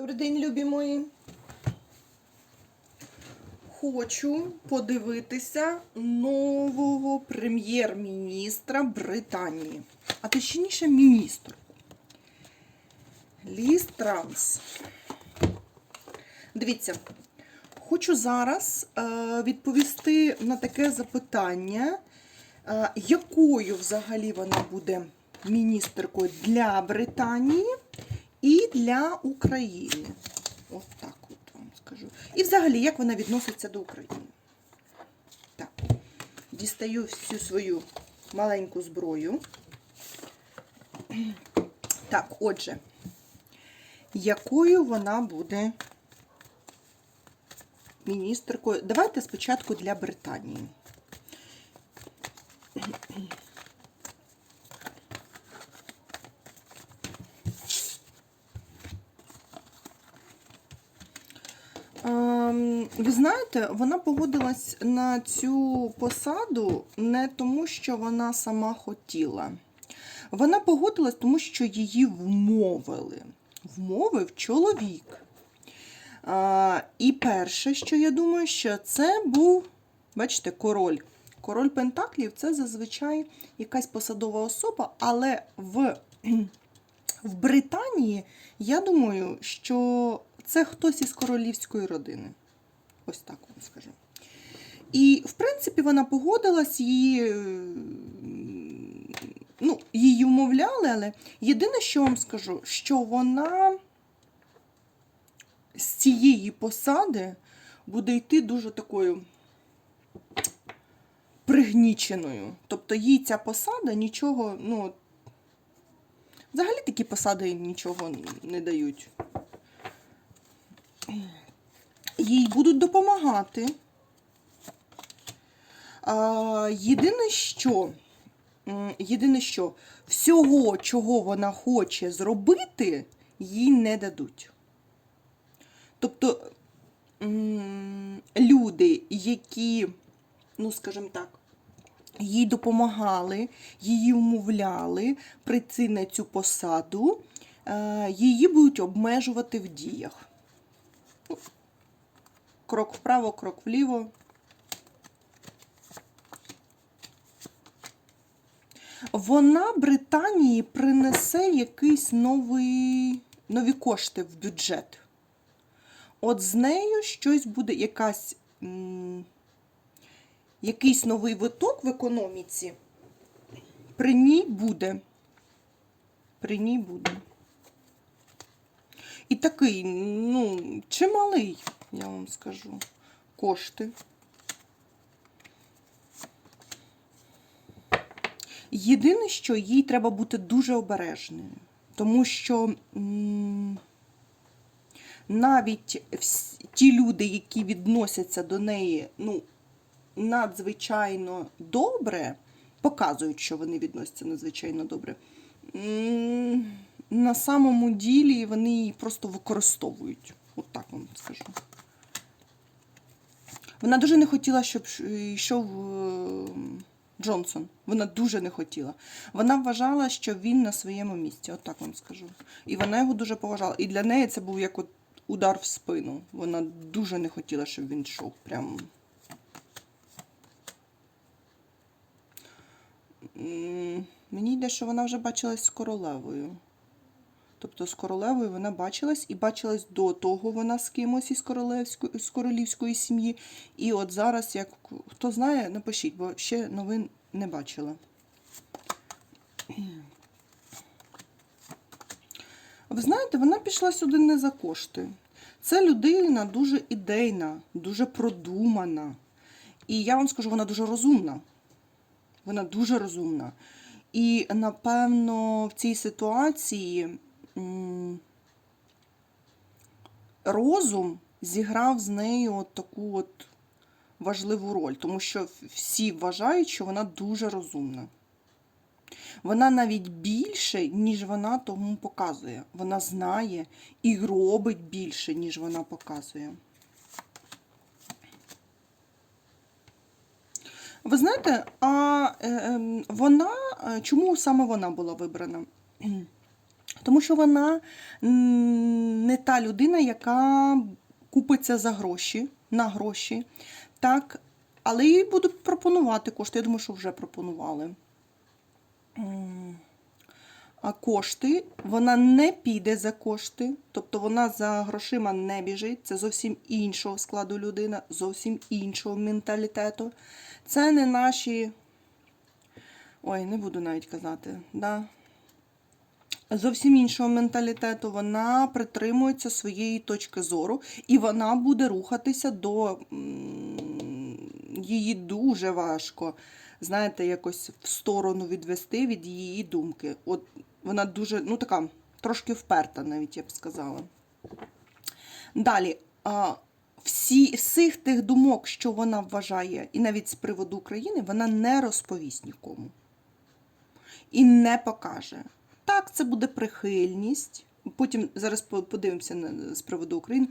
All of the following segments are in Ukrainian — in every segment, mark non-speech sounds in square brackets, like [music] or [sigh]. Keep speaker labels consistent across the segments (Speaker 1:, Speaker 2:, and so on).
Speaker 1: Добрий день, любі мої. Хочу подивитися нового прем'єр-міністра Британії, а точніше міністр. Ліс Транс. Дивіться, хочу зараз е, відповісти на таке запитання, е, якою взагалі вона буде міністеркою для Британії і для України. От так от вам скажу. І взагалі, як вона відноситься до України. Так, дістаю всю свою маленьку зброю. Так, отже, якою вона буде міністеркою? Давайте спочатку для Британії. Ви знаєте, вона погодилась на цю посаду не тому, що вона сама хотіла. Вона погодилась, тому що її вмовили. Вмовив чоловік. А, і перше, що я думаю, що це був, бачите, король. Король Пентаклів це зазвичай якась посадова особа, але в, в Британії, я думаю, що це хтось із королівської родини. Ось так вам скажу. І, в принципі, вона погодилась, її, е, ну, її вмовляли, але єдине, що вам скажу, що вона з цієї посади буде йти дуже такою пригніченою. Тобто їй ця посада нічого, ну, взагалі такі посади нічого не дають. Їй будуть допомагати. Єдине, що, єдине, що всього, чого вона хоче зробити, їй не дадуть. Тобто люди, які, ну, скажімо так, їй допомагали, її вмовляли прийти на цю посаду, е, її будуть обмежувати в діях. Крок вправо, крок вліво. Вона Британії принесе якийсь новий, нові кошти в бюджет. От з нею щось буде якась, якийсь новий виток в економіці. При ній буде. При ній буде. І такий, ну, чималий, я вам скажу, кошти. Єдине, що їй треба бути дуже обережною, тому що навіть ті люди, які відносяться до неї, ну, надзвичайно добре, показують, що вони відносяться надзвичайно добре. На самому ділі вони її просто використовують. От так вам скажу. Вона дуже не хотіла, щоб йшов е, Джонсон. Вона дуже не хотіла. Вона вважала, що він на своєму місці, от так вам скажу. І вона його дуже поважала. І для неї це був як от удар в спину. Вона дуже не хотіла, щоб він йшов. Прям. Мені йде, що вона вже бачилась з королевою. Тобто з королевою вона бачилась і бачилась до того вона з кимось із королевської з королівської сім'ї. І от зараз, як хто знає, напишіть, бо ще новин не бачила. Ви знаєте, вона пішла сюди не за кошти. Це людина дуже ідейна, дуже продумана. І я вам скажу, вона дуже розумна. Вона дуже розумна. І, напевно, в цій ситуації розум зіграв з нею от таку от важливу роль, тому що всі вважають, що вона дуже розумна. Вона навіть більше, ніж вона тому показує. Вона знає і робить більше, ніж вона показує. Ви знаєте, а е, ем, вона, е, чому саме вона була вибрана? Тому що вона не та людина, яка купиться за гроші, на гроші. Так, але їй будуть пропонувати кошти. Я думаю, що вже пропонували. А кошти, вона не піде за кошти, тобто вона за грошима не біжить. Це зовсім іншого складу людина, зовсім іншого менталітету. Це не наші. Ой, не буду навіть казати. Да? Зовсім іншого менталітету, вона притримується своєї точки зору, і вона буде рухатися до її дуже важко, знаєте, якось в сторону відвести від її думки. От вона дуже, ну така, трошки вперта, навіть я б сказала. Далі. Всі, всіх тих думок, що вона вважає, і навіть з приводу України, вона не розповість нікому і не покаже. Так, це буде прихильність. Потім зараз подивимося з приводу України.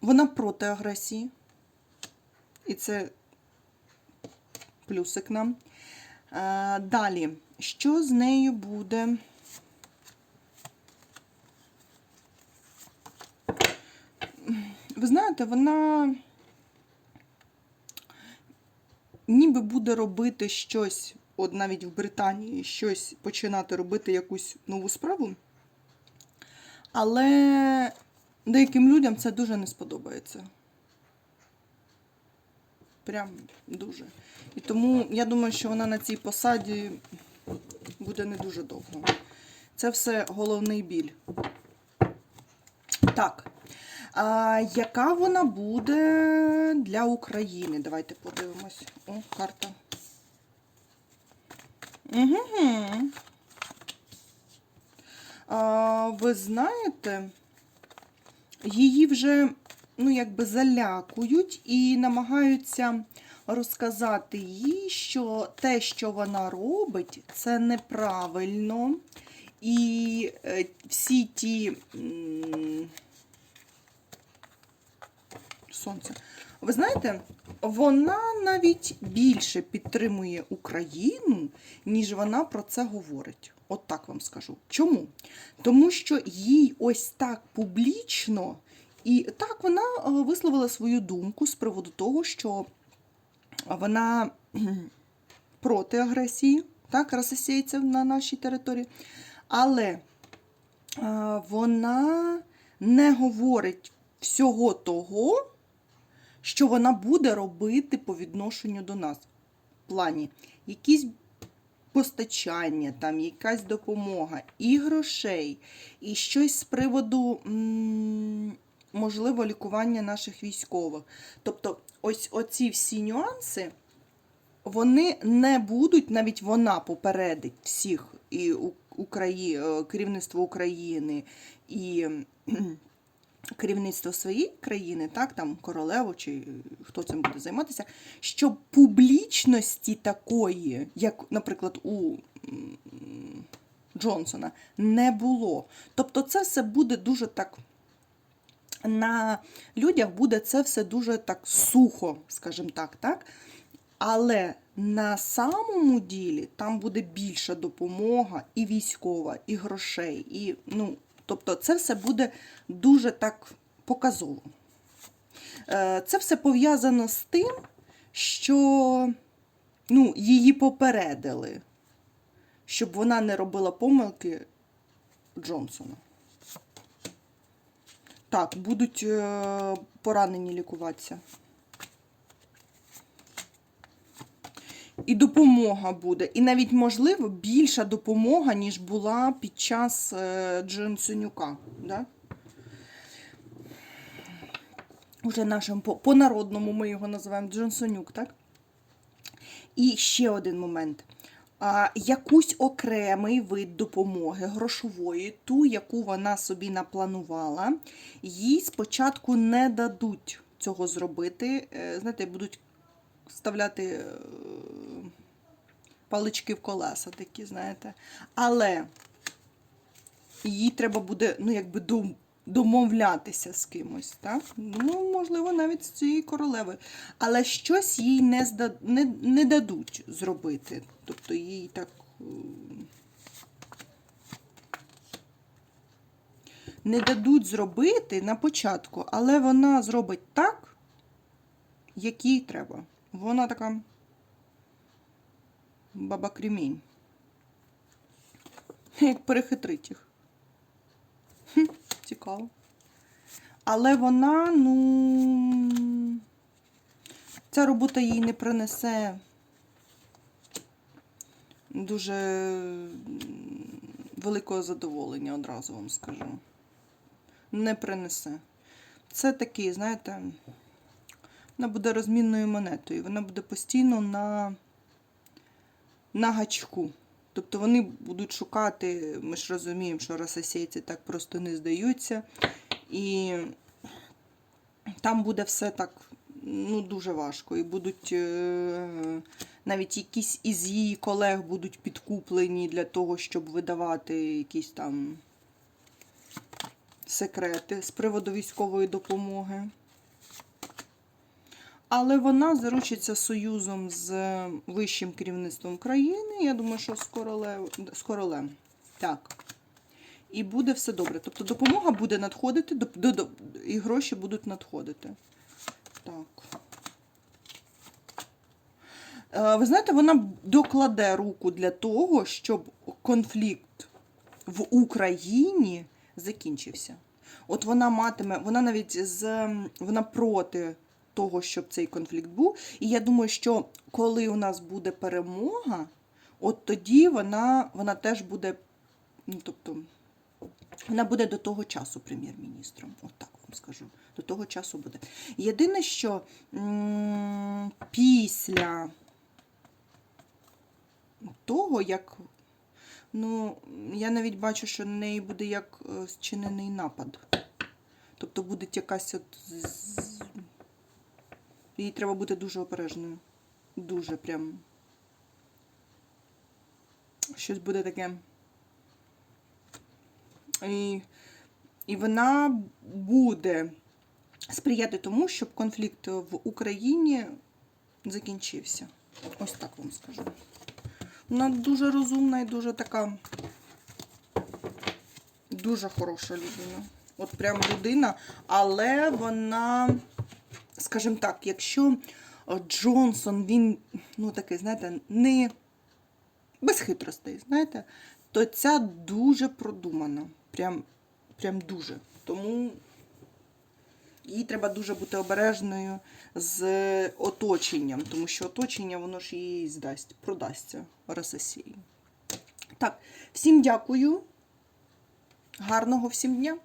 Speaker 1: Вона проти агресії. І це плюсик нам. Далі, що з нею буде? Ви знаєте, вона ніби буде робити щось, от навіть в Британії, щось починати робити якусь нову справу. Але деяким людям це дуже не сподобається. Прям дуже. І тому я думаю, що вона на цій посаді буде не дуже довго. Це все головний біль. Так. А яка вона буде для України? Давайте подивимось. О, карта. Угу. А, ви знаєте, її вже ну, якби залякують і намагаються розказати їй, що те, що вона робить, це неправильно. І е, всі ті. Сонце. Ви знаєте, вона навіть більше підтримує Україну, ніж вона про це говорить. От так вам скажу. Чому? Тому що їй ось так публічно, і так вона е, висловила свою думку з приводу того, що вона [clears throat] проти агресії, так, російців на нашій території. Але е, вона не говорить всього того, що вона буде робити по відношенню до нас. В плані якісь постачання, там якась допомога, і грошей, і щось з приводу, можливо, лікування наших військових. Тобто, ось оці всі нюанси, вони не будуть, навіть вона попередить всіх і Украї... е, керівництво України і керівництво своєї країни, так, там королеву чи хто цим буде займатися, що публічності такої, як, наприклад, у Джонсона, не було. Тобто це все буде дуже так. На людях буде це все дуже так сухо, скажімо так, так? Але на самому ділі там буде більша допомога і військова, і грошей, і ну, тобто це все буде дуже так показово. Е, Це все пов'язано з тим, що ну, її попередили, щоб вона не робила помилки Джонсона. Так, будуть е, поранені лікуватися. І допомога буде. І навіть, можливо, більша допомога, ніж була під час е, Джонсонюка. Да? Уже нашим по, по-народному ми його називаємо Джонсонюк, так? І ще один момент. А, якусь окремий вид допомоги грошової, ту, яку вона собі напланувала, їй спочатку не дадуть цього зробити. Е, Знаєте, будуть вставляти е, палички в колеса, такі, знаєте. Але їй треба буде, ну, якби домовлятися з кимось. так? Ну, можливо, навіть з цією королевою. Але щось їй не, зда... не, не дадуть зробити. Тобто їй так. Е, не дадуть зробити на початку, але вона зробить так, як їй треба. Вона така баба кремінь. Як перехитрить їх. Цікаво. Але вона, ну. Ця робота їй не принесе дуже великого задоволення, одразу вам скажу. Не принесе. Це такий, знаєте, вона буде розмінною монетою. Вона буде постійно на, на гачку. Тобто вони будуть шукати, ми ж розуміємо, що рососійці так просто не здаються. І там буде все так ну, дуже важко. І будуть е, навіть якісь із її колег будуть підкуплені для того, щоб видавати якісь там секрети з приводу військової допомоги. Але вона заручиться союзом з вищим керівництвом країни. Я думаю, що з королем. Так. І буде все добре. Тобто допомога буде надходити, до- до- і гроші будуть надходити. Так. Е, Ви знаєте, вона докладе руку для того, щоб конфлікт в Україні закінчився. От вона матиме, вона навіть з вона проти того, щоб цей конфлікт був. І я думаю, що коли у нас буде перемога, от тоді вона, вона теж буде, ну тобто, вона буде до того часу прем'єр-міністром. От так вам скажу. До того часу буде. Єдине, що м, після того, як Ну, я навіть бачу, що на неї буде як е, зчинений напад. Тобто буде якась от. Їй треба бути дуже обережною. Дуже прям. Щось буде таке. І, і вона буде сприяти тому, щоб конфлікт в Україні закінчився. Ось так вам скажу. Вона дуже розумна і дуже така. Дуже хороша людина. От прям людина. Але вона, скажімо так, якщо е, Джонсон, він, ну такий, знаєте, не без хитростей, знаєте, то ця дуже продумана. Прям, прям дуже. Тому їй треба дуже бути обережною з оточенням, тому що оточення воно ж їй здасть, продасться Рососії. Так, всім дякую. Гарного всім дня!